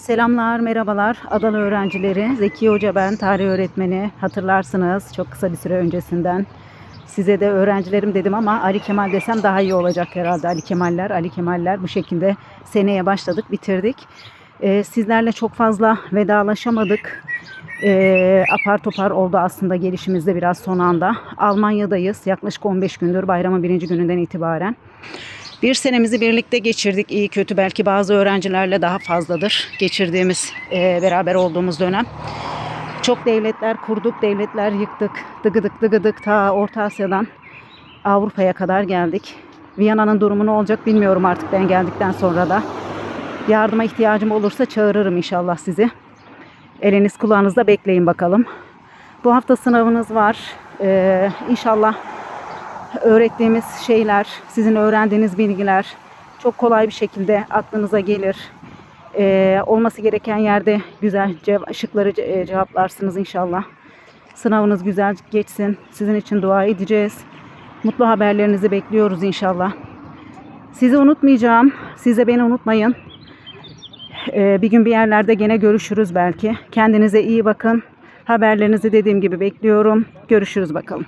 Selamlar, merhabalar Adana öğrencileri. Zeki Hoca ben, tarih öğretmeni. Hatırlarsınız çok kısa bir süre öncesinden. Size de öğrencilerim dedim ama Ali Kemal desem daha iyi olacak herhalde. Ali Kemaller, Ali Kemaller bu şekilde seneye başladık, bitirdik. Ee, sizlerle çok fazla vedalaşamadık. Ee, apar topar oldu aslında gelişimizde biraz son anda. Almanya'dayız yaklaşık 15 gündür bayramın birinci gününden itibaren. Bir senemizi birlikte geçirdik. İyi kötü belki bazı öğrencilerle daha fazladır geçirdiğimiz, e, beraber olduğumuz dönem. Çok devletler kurduk, devletler yıktık. Dıgıdık dıgıdık ta Orta Asya'dan Avrupa'ya kadar geldik. Viyana'nın durumu ne olacak bilmiyorum artık ben geldikten sonra da. Yardıma ihtiyacım olursa çağırırım inşallah sizi. Eliniz kulağınızda bekleyin bakalım. Bu hafta sınavınız var. Ee, inşallah öğrettiğimiz şeyler, sizin öğrendiğiniz bilgiler çok kolay bir şekilde aklınıza gelir. Ee, olması gereken yerde güzel cev- şıkları ce- e, cevaplarsınız inşallah. Sınavınız güzel geçsin. Sizin için dua edeceğiz. Mutlu haberlerinizi bekliyoruz inşallah. Sizi unutmayacağım. Siz de beni unutmayın. Ee, bir gün bir yerlerde gene görüşürüz belki. Kendinize iyi bakın. Haberlerinizi dediğim gibi bekliyorum. Görüşürüz bakalım.